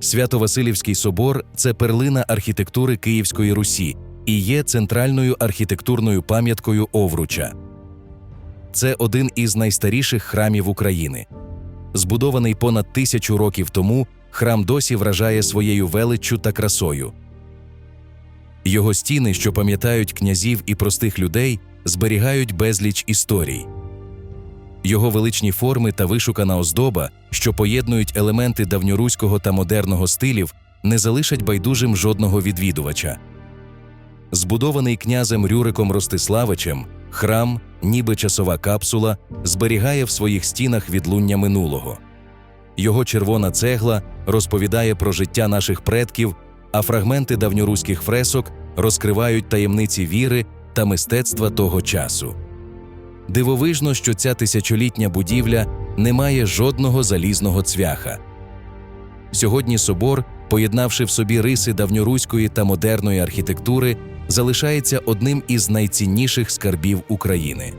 Свято-Василівський собор це перлина архітектури Київської Русі і є центральною архітектурною пам'яткою Овруча. Це один із найстаріших храмів України. Збудований понад тисячу років тому, храм досі вражає своєю величчю та красою. Його стіни, що пам'ятають князів і простих людей, зберігають безліч історій. Його величні форми та вишукана оздоба, що поєднують елементи давньоруського та модерного стилів, не залишать байдужим жодного відвідувача. Збудований князем Рюриком Ростиславичем, храм, ніби часова капсула, зберігає в своїх стінах відлуння минулого. Його червона цегла розповідає про життя наших предків, а фрагменти давньоруських фресок розкривають таємниці віри та мистецтва того часу. Дивовижно, що ця тисячолітня будівля не має жодного залізного цвяха. Сьогодні собор, поєднавши в собі риси давньоруської та модерної архітектури, залишається одним із найцінніших скарбів України.